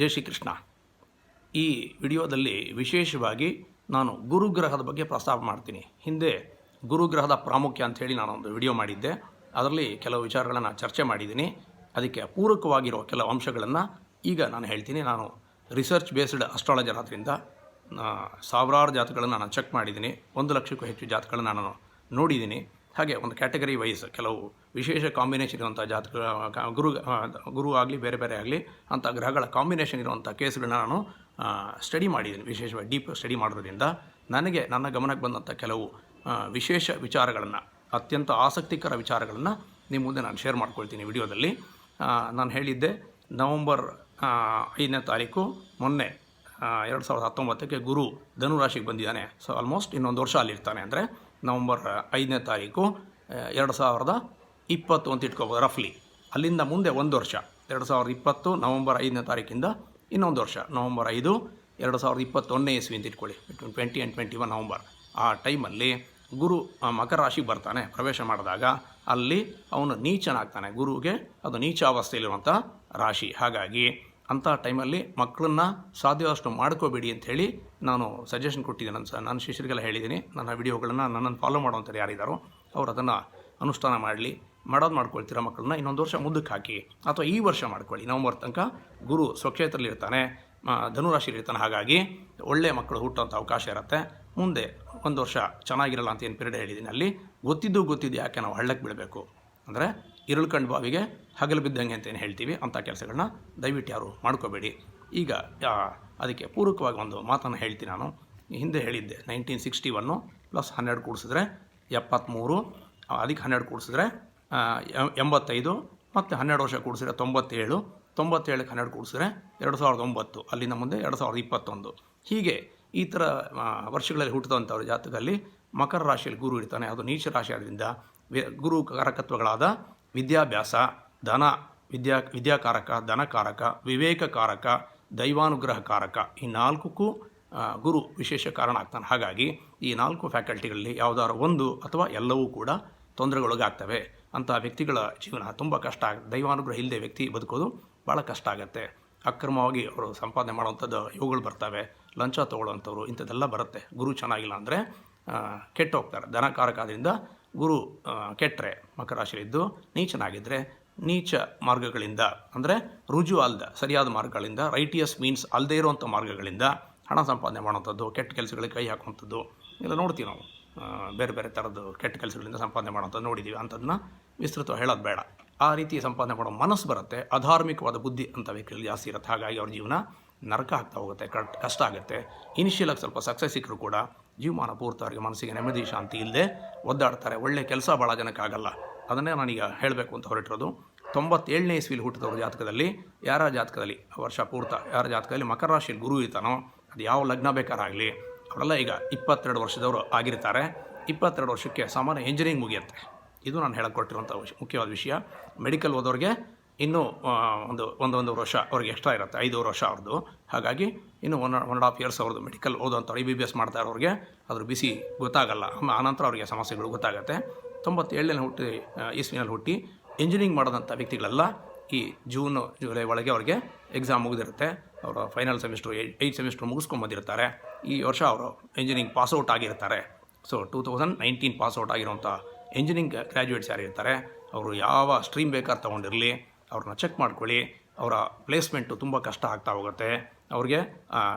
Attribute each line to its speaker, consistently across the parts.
Speaker 1: ಜೈ ಶ್ರೀಕೃಷ್ಣ. ಈ ವಿಡಿಯೋದಲ್ಲಿ ವಿಶೇಷವಾಗಿ ನಾನು ಗುರುಗ್ರಹದ ಬಗ್ಗೆ ಪ್ರಸ್ತಾಪ ಮಾಡ್ತೀನಿ. ಹಿಂದೆ ಗುರುಗ್ರಹದ ಪ್ರಾಮುಖ್ಯ ಅಂಥೇಳಿ ನಾನೊಂದು ವಿಡಿಯೋ ಮಾಡಿದ್ದೆ. ಅದರಲ್ಲಿ ಕೆಲವು ವಿಚಾರಗಳನ್ನು ಚರ್ಚೆ ಮಾಡಿದ್ದೀನಿ. ಅದಕ್ಕೆ ಪೂರಕವಾಗಿರೋ ಕೆಲವು ಅಂಶಗಳನ್ನು ಈಗ ನಾನು ಹೇಳ್ತೀನಿ. ನಾನು ರಿಸರ್ಚ್ ಬೇಸ್ಡ್ ಅಸ್ಟ್ರಾಲಜರ್ ಆದ್ದರಿಂದ ಸಾವಿರಾರು ಜಾತಗಳನ್ನು ನಾನು ಚೆಕ್ ಮಾಡಿದ್ದೀನಿ. ಒಂದು ಲಕ್ಷಕ್ಕೂ ಹೆಚ್ಚು ಜಾತಗಳನ್ನು ನಾನು ನೋಡಿದ್ದೀನಿ. ಹಾಗೆ ಒಂದು ಕ್ಯಾಟಗರಿ ವೈಸ್ ಕೆಲವು ವಿಶೇಷ ಕಾಂಬಿನೇಷನ್ ಇರುವಂಥ ಜಾತಕ ಗುರು ಗುರು ಆಗಲಿ, ಬೇರೆ ಬೇರೆ ಆಗಲಿ ಅಂಥ ಗ್ರಹಗಳ ಕಾಂಬಿನೇಷನ್ ಇರುವಂಥ ಕೇಸ್ಗಳನ್ನ ನಾನು ಸ್ಟಡಿ ಮಾಡಿದ್ದೀನಿ. ವಿಶೇಷವಾಗಿ ಡೀಪ್ ಸ್ಟಡಿ ಮಾಡೋದ್ರಿಂದ ನನಗೆ, ನನ್ನ ಗಮನಕ್ಕೆ ಬಂದಂಥ ಕೆಲವು ವಿಶೇಷ ವಿಚಾರಗಳನ್ನು, ಅತ್ಯಂತ ಆಸಕ್ತಿಕರ ವಿಚಾರಗಳನ್ನು ನಿಮ್ಮ ಮುಂದೆ ನಾನು ಶೇರ್ ಮಾಡ್ಕೊಳ್ತೀನಿ ವಿಡಿಯೋದಲ್ಲಿ. ನಾನು ಹೇಳಿದ್ದೆ, ನವಂಬರ್ ಐದನೇ ತಾರೀಕು ಮೊನ್ನೆ ಎರಡು ಸಾವಿರದ ಹತ್ತೊಂಬತ್ತಕ್ಕೆ ಗುರು ಧನುರಾಶಿಗೆ ಬಂದಿದ್ದಾನೆ. ಸೊ ಆಲ್ಮೋಸ್ಟ್ ಇನ್ನೊಂದು ವರ್ಷ ಅಲ್ಲಿರ್ತಾನೆ ಅಂದರೆ ನವಂಬರ್ ಐದನೇ ತಾರೀಕು ಎರಡು ಸಾವಿರದ ಇಪ್ಪತ್ತು ಅಂತ ಇಟ್ಕೋಬೋದು ರಫ್ಲಿ ಅಲ್ಲಿಂದ ಮುಂದೆ ಒಂದು ವರ್ಷ. ಎರಡು ಸಾವಿರದ ಇಪ್ಪತ್ತು, ನವಂಬರ್ ಐದನೇ ತಾರೀಕಿಂದ ಇನ್ನೊಂದು ವರ್ಷ. ನವಂಬರ್ ಐದು, ಎರಡು ಸಾವಿರದ ಇಪ್ಪತ್ತೊಂದನೇ ಇಸ್ವಿ ಅಂತ ಇಟ್ಕೊಳ್ಳಿ. Between twenty and twenty one November. ಆ ಟೈಮಲ್ಲಿ ಗುರು ಮಕರ ರಾಶಿಗೆ ಬರ್ತಾನೆ, ಪ್ರವೇಶ ಮಾಡಿದಾಗ ಅಲ್ಲಿ ಅವನು ನೀಚನಾಗ್ತಾನೆ. ಗುರುವಿಗೆ ಅದು ನೀಚಾವಸ್ಥೆಯಲ್ಲಿರುವಂಥ ರಾಶಿ. ಹಾಗಾಗಿ ಅಂಥ ಟೈಮಲ್ಲಿ ಮಕ್ಕಳನ್ನ ಸಾಧ್ಯವಾದಷ್ಟು ಮಾಡ್ಕೋಬೇಡಿ ಹೇಳಿ ನಾನು ಸಜೆಷನ್ ಕೊಟ್ಟಿದ್ದೀನಿ ನಾನು ಸರ್. ನಾನು ಶಿಷ್ಯರಿಗೆಲ್ಲ ಹೇಳಿದ್ದೀನಿ. ನನ್ನ ವಿಡಿಯೋಗಳನ್ನು ನನ್ನನ್ನು ಫಾಲೋ ಮಾಡುವಂಥದ್ದು ಯಾರಿದ್ದಾರೋ ಅವ್ರು ಅದನ್ನು ಅನುಷ್ಠಾನ ಮಾಡಲಿ. ಮಾಡೋದು ಮಾಡ್ಕೊಳ್ತೀರಾ ಮಕ್ಕಳನ್ನ. ಇನ್ನೊಂದು ವರ್ಷ ಮುಂದಕ್ಕೆ ಹಾಕಿ. ಅಥವಾ ಈ ವರ್ಷ ಮಾಡ್ಕೊಳ್ಳಿ. ನವಂಬರ್ ತನಕ ಗುರು ಸ್ವಕ್ಷೇತ್ರದಲ್ಲಿರ್ತಾನೆ ಇರ್ತಾನೆ ಧನುರಾಶಿಲಿ ಇರ್ತಾನೆ ಹಾಗಾಗಿ ಒಳ್ಳೆಯ ಮಕ್ಕಳು ಹುಟ್ಟುವಂಥ ಅವಕಾಶ ಇರುತ್ತೆ. ಮುಂದೆ ಒಂದು ವರ್ಷ ಚೆನ್ನಾಗಿರಲ್ಲ ಅಂತ ಏನು ಪೀರಿಯಡ್ ಹೇಳಿದ್ದೀನಿ ಅಲ್ಲಿ. ಗೊತ್ತಿದ್ದು ಗೊತ್ತಿದ್ದು ಯಾಕೆ ನಾವು ಹಳ್ಳಕ್ಕೆ ಬಿಡಬೇಕು ಅಂದರೆ ಇರುಳು ಕಂಡು ಬಾವಿಗೆ ಹಗಲು ಬಿದ್ದಂಗೆ ಅಂತ ಏನು ಹೇಳ್ತೀವಿ ಅಂಥ ಕೆಲಸಗಳನ್ನ ದಯವಿಟ್ಟು ಯಾರು ಮಾಡ್ಕೋಬೇಡಿ. ಈಗ ಅದಕ್ಕೆ ಪೂರಕವಾಗಿ ಒಂದು ಮಾತನ್ನು ಹೇಳ್ತೀನಿ ನಾನು. ಹಿಂದೆ ಹೇಳಿದ್ದೆ ನೈನ್ಟೀನ್ ಸಿಕ್ಸ್ಟಿ ಒನ್ನು ಪ್ಲಸ್ ಹನ್ನೆರಡು ಕೂಡಿಸಿದ್ರೆ ಎಪ್ಪತ್ತ್ಮೂರು ಅದಕ್ಕೆ ಹನ್ನೆರಡು ಕೂಡಿಸಿದ್ರೆ ಎಂಬತ್ತೈದು, ಮತ್ತು ಹನ್ನೆರಡು ವರ್ಷ ಕೂಡಿಸಿದ್ರೆ ತೊಂಬತ್ತೇಳು, ತೊಂಬತ್ತೇಳಕ್ಕೆ ಹನ್ನೆರಡು ಕೂಡಿಸಿದ್ರೆ ಎರಡು ಸಾವಿರದ ಒಂಬತ್ತು, ಅಲ್ಲಿಂದ ಮುಂದೆ ಎರಡು ಸಾವಿರದ ಇಪ್ಪತ್ತೊಂದು. ಹೀಗೆ ಈ ಥರ ವರ್ಷಗಳಲ್ಲಿ ಹುಟ್ಟಿದಂಥವ್ರ ಜಾತಕದಲ್ಲಿ ಮಕರ ರಾಶಿಯಲ್ಲಿ ಗುರು ಇರ್ತಾನೆ. ಅದು ನೀಚ ರಾಶಿ ಆದ್ದರಿಂದ ಗುರು ಕಾರಕತ್ವಗಳಾದ ವಿದ್ಯಾಭ್ಯಾಸ, ಧನ, ವಿದ್ಯಾ, ವಿದ್ಯಾಕಾರಕ, ಧನಕಾರಕ, ವಿವೇಕಕಾರಕ ದೈವಾನುಗ್ರಹ ಕಾರಕ ಈ ನಾಲ್ಕಕ್ಕೂ ಗುರು ವಿಶೇಷ ಕಾರಣ ಆಗ್ತಾನೆ. ಹಾಗಾಗಿ ಈ ನಾಲ್ಕು ಫ್ಯಾಕಲ್ಟಿಗಳಲ್ಲಿ ಯಾವುದಾದ್ರು ಒಂದು ಅಥವಾ ಎಲ್ಲವೂ ಕೂಡ ತೊಂದರೆಗೊಳಗಾಗ್ತವೆ ಅಂತಹ ವ್ಯಕ್ತಿಗಳ ಜೀವನ. ತುಂಬ ಕಷ್ಟ ದೈವಾನುಗ್ರಹ ಇಲ್ಲದೆ ವ್ಯಕ್ತಿ ಬದುಕೋದು ಭಾಳ ಕಷ್ಟ ಆಗುತ್ತೆ. ಅಕ್ರಮವಾಗಿ ಅವರು ಸಂಪಾದನೆ ಮಾಡುವಂಥದ್ದು ಇವುಗಳು ಬರ್ತವೆ, ಲಂಚ ತೊಗೊಳ್ಳೋವಂಥವ್ರು ಇಂಥದ್ದೆಲ್ಲ ಬರುತ್ತೆ. ಗುರು ಚೆನ್ನಾಗಿಲ್ಲ ಅಂದರೆ ಕೆಟ್ಟು ಹೋಗ್ತಾರೆ ದನಕಾರಕ ಆದ್ದರಿಂದ ಗುರು ಕೆಟ್ಟರೆ ಮಕರ ರಾಶಿಯಲ್ಲಿದ್ದು ನೀಚನಾಗಿದ್ದರೆ ನೀಚ ಮಾರ್ಗಗಳಿಂದ, ಅಂದರೆ ರುಜು ಅಲ್ದ, ಸರಿಯಾದ ಮಾರ್ಗಗಳಿಂದ ರೈಟಿಯಸ್ ಮೀನ್ಸ್ ಅಲ್ಲದೇ ಇರುವಂಥ ಮಾರ್ಗಗಳಿಂದ ಹಣ ಸಂಪಾದನೆ ಮಾಡುವಂಥದ್ದು, ಕೆಟ್ಟ ಕೆಲಸಗಳಿಗೆ ಕೈ ಹಾಕುವಂಥದ್ದು ಎಲ್ಲ ನೋಡ್ತೀವಿ ನಾವು. ಬೇರೆ ಬೇರೆ ಥರದ್ದು ಕೆಟ್ಟ ಕೆಲಸಗಳಿಂದ ಸಂಪಾದನೆ ಮಾಡುವಂಥದ್ದು ನೋಡಿದ್ದೀವಿ ಅಂಥದ್ದನ್ನ ವಿಸ್ತೃತ ಹೇಳೋದು ಬೇಡ. ಆ ರೀತಿ ಸಂಪಾದನೆ ಮಾಡೋ ಮನಸ್ಸು ಬರುತ್ತೆ, ಅಧಾರ್ಮಿಕವಾದ ಬುದ್ಧಿ ಅಂತ ವ್ಯಕ್ತಿಯಲ್ಲಿ ಜಾಸ್ತಿ ಇರುತ್ತೆ. ಹಾಗಾಗಿ ಅವ್ರ ಜೀವನ ನರಕ ಆಗ್ತಾ ಹೋಗುತ್ತೆ, ಕಟ್, ಕಷ್ಟ ಆಗುತ್ತೆ. ಇನಿಷಿಯಲಾಗಿ ಸ್ವಲ್ಪ ಸಕ್ಸಸ್ ಸಿಕ್ಕರೂ ಕೂಡ ಜೀವಮಾನ ಪೂರ್ತಿ ಅವರಿಗೆ ಮನಸ್ಸಿಗೆ ನೆಮ್ಮದಿ, ಶಾಂತಿ ಇಲ್ಲದೆ ಒದ್ದಾಡ್ತಾರೆ. ಒಳ್ಳೆ ಕೆಲಸ ಭಾಳ ಜನಕ್ಕಾಗಲ್ಲ. ಅದನ್ನೇ ನಾನೀಗ ಹೇಳಬೇಕು ಅಂತ ಹೊರಟಿರೋದು. ತೊಂಬತ್ತೇಳನೇ ಇಸ್ವಿಲಿ ಹುಟ್ಟಿದವ್ರ ಜಾತಕದಲ್ಲಿ ಯಾರ ಜಾತಕದಲ್ಲಿ? ವರ್ಷ ಪೂರ್ತ. ಯಾರ ಜಾತಕದಲ್ಲಿ? ಮಕರ ರಾಶಿಯಲ್ಲಿ ಗುರು ಇರ್ತಾನೋ ಅದು ಯಾವ ಲಗ್ನ ಬೇಕಾರಾಗಲಿ ಅವರೆಲ್ಲ ಈಗ ಇಪ್ಪತ್ತೆರಡು ವರ್ಷದವರು ಆಗಿರ್ತಾರೆ. ಇಪ್ಪತ್ತೆರಡು ವರ್ಷಕ್ಕೆ ಸಾಮಾನ್ಯ ಇಂಜಿನಿಯರಿಂಗ್ ಮುಗಿಯುತ್ತೆ. ಇದು ನಾನು ಹೇಳಕ್ಕೆ ಕೊಟ್ಟಿರುವಂಥ ವಿಷ ಮುಖ್ಯವಾದ ವಿಷಯ. ಮೆಡಿಕಲ್ ಓದೋರಿಗೆ ಇನ್ನೂ ಒಂದು ಒಂದೊಂದು ವರ್ಷ ಅವ್ರಿಗೆ ಎಕ್ಸ್ಟ್ರಾ ಇರುತ್ತೆ ಐದೂವರೆ ವರ್ಷ ಅವ್ರದ್ದು ಹಾಗಾಗಿ ಇನ್ನು ಒನ್ ಒನ್ ಹಾಫ್ ಇಯರ್ಸ್ ಅವ್ರದ್ದು ಮೆಡಿಕಲ್ ಓದೋಂಥವ್ರು ಐ ಬಿ ಬಿ ಎಸ್ ಮಾಡ್ತಾ ಇರೋರಿಗೆ ಅದ್ರ ಬಿಸಿ ಗೊತ್ತಾಗಲ್ಲ. ಆನಂತರ ಅವರಿಗೆ ಸಮಸ್ಯೆಗಳು ಗೊತ್ತಾಗುತ್ತೆ. ತೊಂಬತ್ತೇಳನೇ ಹುಟ್ಟಿ ಇಸ್ವಿನಲ್ಲಿ ಹುಟ್ಟಿ ಇಂಜಿನಿಯರಿಂಗ್ ಮಾಡಿದಂಥ ವ್ಯಕ್ತಿಗಳೆಲ್ಲ, ಈ ಜೂನ್ ಜುಲೈ ಒಳಗೆ ಅವ್ರಿಗೆ ಎಕ್ಸಾಮ್ ಮುಗಿದಿರುತ್ತೆ. ಅವರು ಫೈನಲ್ ಸೆಮಿಸ್ಟ್ರು ಏಯ್ಟ್ ಸೆಮಿಸ್ಟ್ರ್ ಮುಗಿಸ್ಕೊಂಡು ಬಂದಿರ್ತಾರೆ. ಈ ವರ್ಷ ಅವರು ಇಂಜಿನಿಯರಿಂಗ್ ಪಾಸ್ಔಟ್ ಆಗಿರ್ತಾರೆ. So two thousand nineteen pass out ಆಗಿರೋಂಥ ಇಂಜಿನಿಯರಿಂಗ್ ಗ್ರ್ಯಾಜುಯೇಟ್ಸ್ ಯಾರು ಇರ್ತಾರೆ ಅವರು ಯಾವ ಸ್ಟ್ರೀಮ್ ಬೇಕಾದ್ರೆ ತೊಗೊಂಡಿರಲಿ. ಅವ್ರನ್ನ ಚೆಕ್ ಮಾಡ್ಕೊಳ್ಳಿ. ಅವರ ಪ್ಲೇಸ್ಮೆಂಟು ತುಂಬ ಕಷ್ಟ ಆಗ್ತಾ ಹೋಗುತ್ತೆ. ಅವ್ರಿಗೆ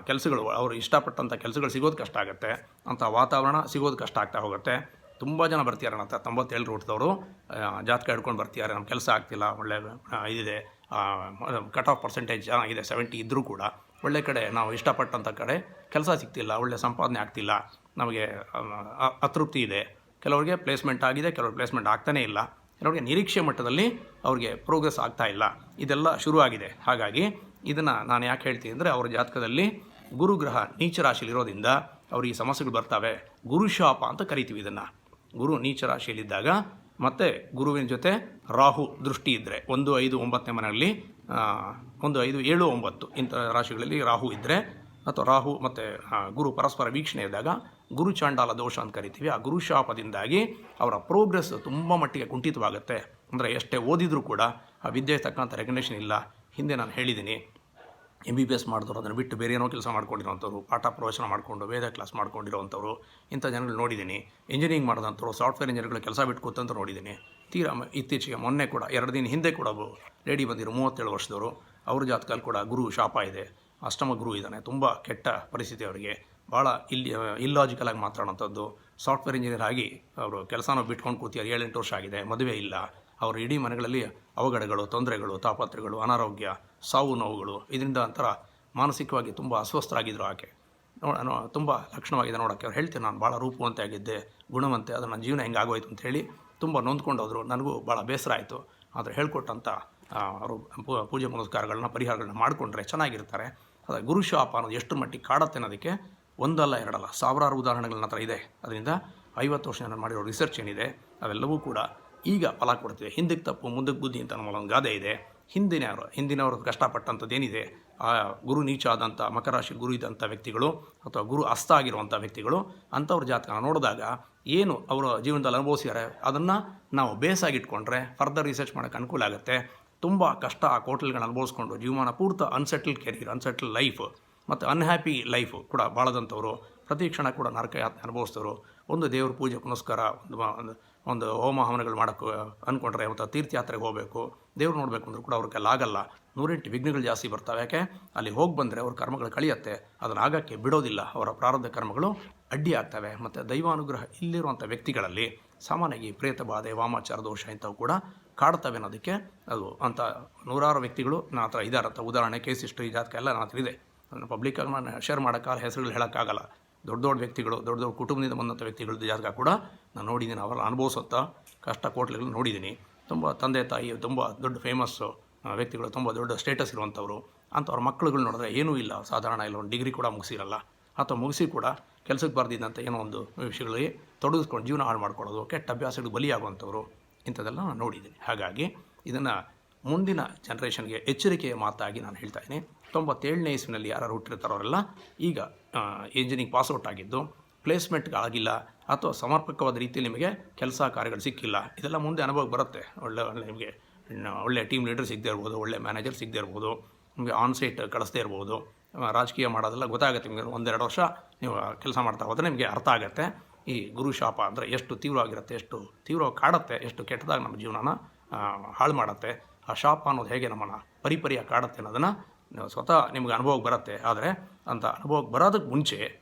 Speaker 1: ಕೆಲಸಗಳು, ಅವರು ಇಷ್ಟಪಟ್ಟಂಥ ಕೆಲಸಗಳು ಸಿಗೋದು ಕಷ್ಟ ಆಗುತ್ತೆ. ಅಂಥ ವಾತಾವರಣ ಸಿಗೋದು ಕಷ್ಟ ಆಗ್ತಾ ಹೋಗುತ್ತೆ. ತುಂಬ ಜನ ಬರ್ತಿದ್ದಾರೆ ಅಂತ ತೊಂಬತ್ತೇಳು ರೂಟ್ದವರು ಜಾತಕ ಹಿಡ್ಕೊಂಡು ಬರ್ತಿದ್ದಾರೆ. ನಮ್ಮ ಕೆಲಸ ಆಗ್ತಿಲ್ಲ, ಒಳ್ಳೆ ಇದಿದೆ. ಕಟ್ ಆಫ್ ಪರ್ಸೆಂಟೇಜ್ ಚೆನ್ನಾಗಿದೆ ಸೆವೆಂಟಿ ಇದ್ದರೂ ಕೂಡ. ಒಳ್ಳೆ ಕಡೆ ನಾವು ಇಷ್ಟಪಟ್ಟಂಥ ಕಡೆ ಕೆಲಸ ಸಿಗ್ತಿಲ್ಲ, ಒಳ್ಳೆ ಸಂಪಾದನೆ ಆಗ್ತಿಲ್ಲ. ನಮಗೆ ಅತೃಪ್ತಿ ಇದೆ. ಕೆಲವರಿಗೆ ಪ್ಲೇಸ್ಮೆಂಟ್ ಆಗಿದೆ ಕೆಲವರು ಪ್ಲೇಸ್ಮೆಂಟ್ ಆಗ್ತಾನೇ ಇಲ್ಲ. ಕೆಲವರಿಗೆ ನಿರೀಕ್ಷೆ ಮಟ್ಟದಲ್ಲಿ ಅವ್ರಿಗೆ ಪ್ರೋಗ್ರೆಸ್ ಆಗ್ತಾ ಇಲ್ಲ. ಇದೆಲ್ಲ ಶುರುವಾಗಿದೆ. ಹಾಗಾಗಿ ಇದನ್ನು ನಾನು ಯಾಕೆ ಹೇಳ್ತೀನಿ ಅಂದರೆ ಅವರ ಜಾತಕದಲ್ಲಿ ಗುರುಗ್ರಹ ನೀಚ ರಾಶಿಯಲ್ಲಿರೋದ್ರಿಂದ ಅವ್ರಿಗೆ ಸಮಸ್ಯೆಗಳು ಬರ್ತವೆ. ಗುರುಶಾಪ ಅಂತ ಕರಿತೀವಿ ಇದನ್ನು. ಗುರು ನೀಚ ರಾಶಿಯಲ್ಲಿದ್ದಾಗ ಮತ್ತು ಗುರುವಿನ ಜೊತೆ ರಾಹು ದೃಷ್ಟಿ ಇದ್ದರೆ ಒಂದು ಐದು ಒಂಬತ್ತನೇ ಮನೆಯಲ್ಲಿ ಒಂದು ಐದು ಏಳು ಒಂಬತ್ತು ಇಂಥ ರಾಶಿಗಳಲ್ಲಿ ರಾಹು ಇದ್ದರೆ ಅಥವಾ ರಾಹು ಮತ್ತು ಗುರು ಪರಸ್ಪರ ವೀಕ್ಷಣೆ ಇದ್ದಾಗ ಗುರು ಚಾಂಡಾಲ ದೋಷ ಅಂತ ಕರಿತೀವಿ. ಆ ಗುರು ಶಾಪದಿಂದಾಗಿ ಅವರ ಪ್ರೋಗ್ರೆಸ್ ತುಂಬ ಮಟ್ಟಿಗೆ ಕುಂಠಿತವಾಗುತ್ತೆ. ಅಂದರೆ ಎಷ್ಟೇ ಓದಿದರೂ ಕೂಡ ಆ ವಿದ್ಯೆ ತಕ್ಕಂಥ ರೆಕಗ್ನೇಷನ್ ಇಲ್ಲ. ಹಿಂದೆ ನಾನು ಹೇಳಿದ್ದೀನಿ ಎಂ ಬಿ ಬಿ ಎಸ್ ಮಾಡಿದವರು ಅದನ್ನು ಬಿಟ್ಟು ಬೇರೆ ಏನೋ ಕೆಲಸ ಮಾಡ್ಕೊಂಡಿರೋಂಥವ್ರು ಪಾಠ ಪ್ರವಚನ ಮಾಡಿಕೊಂಡು, ವೇದ ಕ್ಲಾಸ್ ಮಾಡ್ಕೊಂಡಿರೋವಂಥವ್ರು, ಇಂಥ ಜನಗಳು ನೋಡಿದ್ದೀನಿ ಇಂಜಿನಿಯರಿಂಗ್ ಮಾಡಿದಂಥವ್ರು ಸಾಫ್ಟ್ವೇರ್ ಇಂಜಿನಿಯರ್ಗಳು ಕೆಲಸ ಬಿಟ್ಟು ಕೂತಂತ ನೋಡಿದ್ದೀನಿ ತೀರಾ ಇತ್ತೀಚೆಗೆ ಮೊನ್ನೆ ಕೂಡ, ಎರಡು ದಿನ ಹಿಂದೆ ಕೂಡ ಲೇಡಿ ಬಂದಿರೋ, ಮೂವತ್ತೇಳು ವರ್ಷದವರು. ಅವ್ರ ಜಾತಕಲ್ಲಿ ಕೂಡ ಗುರು ಶಾಪ ಇದೆ. ಅಷ್ಟಮ ಗುರು ಇದ್ದಾನೆ. ತುಂಬ ಕೆಟ್ಟ ಪರಿಸ್ಥಿತಿ ಅವರಿಗೆ. ಭಾಳ ಇಲ್ಲಿ ಇಲ್ಲಾಜಿಕಲ್ ಆಗಿ ಮಾತಾಡೋಂಥದ್ದು ಸಾಫ್ಟ್ವೇರ್ ಇಂಜಿನಿಯರ್ ಆಗಿ ಅವರು ಕೆಲಸನ ಬಿಟ್ಕೊಂಡು ಕೂತಿದ್ದಾರೆ. ಏಳೆಂಟು ವರ್ಷ ಆಗಿದೆ. ಮದುವೆ ಇಲ್ಲ. ಅವರು ಇಡೀ ಮನೆಗಳಲ್ಲಿ ಅವಘಡಗಳು, ತೊಂದರೆಗಳು ತಾಪತ್ರೆಗಳು ಅನಾರೋಗ್ಯ, ಸಾವು ನೋವುಗಳು. ಇದರಿಂದ ಒಂಥರ ಮಾನಸಿಕವಾಗಿ ತುಂಬ ಅಸ್ವಸ್ಥರಾಗಿದ್ದರು ಆಕೆ. ನೋ ತುಂಬ ಲಕ್ಷಣವಾಗಿದೆ ನೋಡೋಕ್ಕೆ. ಅವ್ರು ಹೇಳ್ತೀನಿ ನಾನು ಭಾಳ ರೂಪವಂತೆ ಆಗಿದ್ದೆ, ಗುಣವಂತೆ ಅದು ನನ್ನ ಜೀವನ ಹೆಂಗೆ ಆಗೋಯ್ತು ಅಂತ ಹೇಳಿ ತುಂಬ ನೊಂದ್ಕೊಂಡೋದ್ರು ನನಗೂ ಭಾಳ ಬೇಸರ ಆಯಿತು. ಆದರೆ ಹೇಳ್ಕೊಟ್ಟಂಥ ಅವರು ಪೂಜೆ ಪುನಸ್ಕಾರಗಳನ್ನ, ಪರಿಹಾರಗಳನ್ನ ಮಾಡಿಕೊಂಡ್ರೆ ಚೆನ್ನಾಗಿರ್ತಾರೆ. ಅದು ಗುರು ಶಾಪ ಅನ್ನೋದು ಎಷ್ಟು ಮಟ್ಟಿಗೆ ಕಾಡತ್ತೆ ಅನ್ನೋದಕ್ಕೆ ಒಂದಲ್ಲ ಎರಡಲ್ಲ, ಸಾವಿರಾರು ಉದಾಹರಣೆಗಳನ್ನ ಹತ್ರ ಇದೆ. ಅದರಿಂದ ಐವತ್ತು ವರ್ಷ ನಾನು ಮಾಡಿರೋ ರಿಸರ್ಚ್ ಏನಿದೆ, ಅವೆಲ್ಲವೂ ಕೂಡ ಈಗ ಫಲ ಕೊಡ್ತಿದೆ. ಹಿಂದಕ್ಕೆ ತಪ್ಪು ಮುಂದಕ್ಕೆ ಬುದ್ಧಿ ಅಂತ ನಮ್ಮ ಒಂದು ಗಾದೆ ಇದೆ. ಹಿಂದಿನವರು ಹಿಂದಿನವರು ಕಷ್ಟಪಟ್ಟಂಥದ್ದು ಏನಿದೆ ಆ ಗುರು ನೀಚ ಆದಂಥ ಮಕರಾಶಿ ಗುರು ಇದ್ದಂಥ ವ್ಯಕ್ತಿಗಳು ಅಥವಾ ಗುರು ಅಸ್ತ ಆಗಿರುವಂಥ ವ್ಯಕ್ತಿಗಳು, ಅಂಥವ್ರ ಜಾತಕ ನೋಡಿದಾಗ ಏನು ಅವರ ಜೀವನದಲ್ಲಿ ಅನುಭವಿಸಿದ್ದಾರೆ, ಅದನ್ನು ನಾವು ಬೇಸಾಗಿಟ್ಕೊಂಡ್ರೆ ಫರ್ದರ್ ರಿಸರ್ಚ್ ಮಾಡೋಕ್ಕೆ ಅನುಕೂಲ ಆಗುತ್ತೆ. ತುಂಬ ಕಷ್ಟ ಆ ಕೋಟಲ್ಗಳನ್ನ ಅನುಭವಿಸ್ಕೊಂಡು ಜೀವಮಾನ ಪೂರ್ತ ಅನ್ಸೆಟಲ್ ಕೆರಿಯರ್ ಅನ್ಸೆಟಲ್ ಲೈಫ್ ಮತ್ತು ಅನ್ಹ್ಯಾಪಿ ಲೈಫು ಕೂಡ ಬಾಳದಂಥವರು. ಪ್ರತಿ ಕ್ಷಣ ಕೂಡ ನರಕ ಅನುಭವಿಸ್ತವ್ರು ಒಂದು ದೇವ್ರ ಪೂಜೆ ಪುನಸ್ಕಾರ, ಒಂದು ಒಂದು ಹೋಮ ಹವನಗಳು ಮಾಡೋಕ್ಕೆ ಅಂದ್ಕೊಂಡ್ರೆ ಮತ್ತು ತೀರ್ಥಯಾತ್ರೆಗೆ ಹೋಗಬೇಕು. ದೇವ್ರು ನೋಡಬೇಕು ಅಂದರೂ ಕೂಡ ಅವ್ರಿಗೆಲ್ಲ ಆಗಲ್ಲ ನೂರೆಂಟು ವಿಘ್ನಗಳು ಜಾಸ್ತಿ ಬರ್ತವೆ. ಯಾಕೆ? ಅಲ್ಲಿ ಹೋಗಿ ಬಂದರೆ ಅವ್ರ ಕರ್ಮಗಳು ಕಳಿಯತ್ತೆ. ಅದನ್ನು ಆಗೋಕ್ಕೆ ಬಿಡೋದಿಲ್ಲ. ಅವರ ಪ್ರಾರಬ್ಧ ಕರ್ಮಗಳು ಅಡ್ಡಿ ಆಗ್ತವೆ. ಮತ್ತು ದೈವಾನುಗ್ರಹ ಇಲ್ಲಿರುವಂಥ ವ್ಯಕ್ತಿಗಳಲ್ಲಿ ಸಾಮಾನ್ಯವಾಗಿ ಪ್ರೇತ ಬಾಧೆ ವಾಮಾಚಾರ, ದೋಷ ಇಂಥವು ಕೂಡ ಕಾಡ್ತವೆ ಅನ್ನೋದಕ್ಕೆ ಅದು ಅಂಥ ನೂರಾರು ವ್ಯಕ್ತಿಗಳು ನನ್ನ ಹತ್ರ ಇದ್ದಾರೆ ಉದಾಹರಣೆ ಕೇಸ್ ಹಿಸ್ಟ್ರಿ ಜಾತಕ ಎಲ್ಲ ನನ್ನ ಹತ್ರ ಇದೆ. ಅದನ್ನು ಪಬ್ಲಿಕ್ಕಾಗಿ ನಾನು ಶೇರ್ ಮಾಡೋಕ್ಕಾಗಲ್ಲ ಹೆಸರುಗಳು ಹೇಳೋಕ್ಕಾಗಲ್ಲ. ದೊಡ್ಡ ದೊಡ್ಡ ವ್ಯಕ್ತಿಗಳು, ದೊಡ್ಡ ದೊಡ್ಡ ಕುಟುಂಬದಿಂದ ಬಂದಂಥ ವ್ಯಕ್ತಿಗಳು ಜಾತಕ ಕೂಡ ನಾನು ನೋಡಿದ್ದೀನಿ ಅವರ ಅನುಭವಿಸುತ್ತಾ ಕಷ್ಟ ಕೋಟ್ಲೆಗಳು ನೋಡಿದ್ದೀನಿ. ತುಂಬ ತಂದೆ, ತಾಯಿ, ತುಂಬ ದೊಡ್ಡ ಫೇಮಸ್ಸು ವ್ಯಕ್ತಿಗಳು, ತುಂಬ ದೊಡ್ಡ ಸ್ಟೇಟಸ್ ಇರುವಂಥವ್ರು ಅಂಥವ್ರ ಮಕ್ಕಳುಗಳು ನೋಡಿದ್ರೆ ಏನೂ ಇಲ್ಲ, ಸಾಧಾರಣ ಇಲ್ಲ, ಒಂದು ಡಿಗ್ರಿ ಕೂಡ ಮುಗಿಸಿರಲ್ಲ. ಅಥವಾ ಮುಗಿಸಿ ಕೂಡ ಕೆಲಸಕ್ಕೆ ಬರ್ದಿದ್ದಂಥ ಏನೋ ಒಂದು ವಿಷಯಗಳಿಗೆ ತೊಡಗಿಸ್ಕೊಂಡು ಜೀವನ ಹಾಳು ಮಾಡ್ಕೊಳ್ಳೋದು, ಕೆಟ್ಟ ಅಭ್ಯಾಸಗಳು ಬಲಿಯಾಗುವಂಥವ್ರು, ಇಂಥದ್ದೆಲ್ಲ ನಾನು ನೋಡಿದ್ದೀನಿ. ಹಾಗಾಗಿ ಇದನ್ನು ಮುಂದಿನ ಜನ್ರೇಷನ್ಗೆ ಎಚ್ಚರಿಕೆಯ ಮಾತಾಗಿ ನಾನು ಹೇಳ್ತಾ ಇದ್ದೀನಿ. ತೊಂಬತ್ತೇಳನೇ ಇಸ್ವಿನಲ್ಲಿ ಯಾರು ಹುಟ್ಟಿರ್ತಾರೋ ಅವರೆಲ್ಲ ಈಗ ಇಂಜಿನಿಯರಿಂಗ್ ಪಾಸ್ಔಟ್ ಆಗಿದ್ದು ಪ್ಲೇಸ್ಮೆಂಟ್ಗಾಗಿಲ್ಲ ಅಥವಾ ಸಮರ್ಪಕವಾದ ರೀತಿಯಲ್ಲಿ ನಿಮಗೆ ಕೆಲಸ ಕಾರ್ಯಗಳು ಸಿಕ್ಕಿಲ್ಲ. ಇದೆಲ್ಲ ಮುಂದೆ ಅನುಭವ ಬರುತ್ತೆ. ಒಳ್ಳೆ ನಿಮಗೆ ಒಳ್ಳೆ ಟೀಮ್ ಲೀಡರ್ ಸಿಗದೇ ಇರ್ಬೋದು, ಒಳ್ಳೆ ಮ್ಯಾನೇಜರ್ ಸಿಗದೇ ಇರ್ಬೋದು, ನಿಮಗೆ ಆನ್ ಸೈಟ್ ಕಳಿಸ್ದೇ ಇರ್ಬೋದು ರಾಜಕೀಯ ಮಾಡೋದೆಲ್ಲ ಗೊತ್ತಾಗುತ್ತೆ. ನಿಮಗೆ ಒಂದೆರಡು ವರ್ಷ ನೀವು ಕೆಲಸ ಮಾಡ್ತಾ ಹೋದರೆ ನಿಮಗೆ ಅರ್ಥ ಆಗುತ್ತೆ. ಈ ಗುರು ಶಾಪ ಅಂದರೆ ಎಷ್ಟು ತೀವ್ರವಾಗಿರುತ್ತೆ, ಎಷ್ಟು ತೀವ್ರವಾಗಿ ಕಾಡುತ್ತೆ, ಎಷ್ಟು ಕೆಟ್ಟದಾಗ ನಮ್ಮ ಜೀವನನ ಹಾಳು ಮಾಡುತ್ತೆ. ಆ ಶಾಪ ಅನ್ನೋದು ಹೇಗೆ ನಮ್ಮನ್ನು ಪರಿಪರಿಯಾಗಿ ಕಾಡುತ್ತೆ ಅನ್ನೋದನ್ನು ಸ್ವತಃ ನಿಮ್ಗೆ ಅನುಭವಕ್ಕೆ ಬರುತ್ತೆ. ಆದರೆ ಅಂಥ ಅನುಭವಕ್ಕೆ ಬರೋದಕ್ಕೆ ಮುಂಚೆ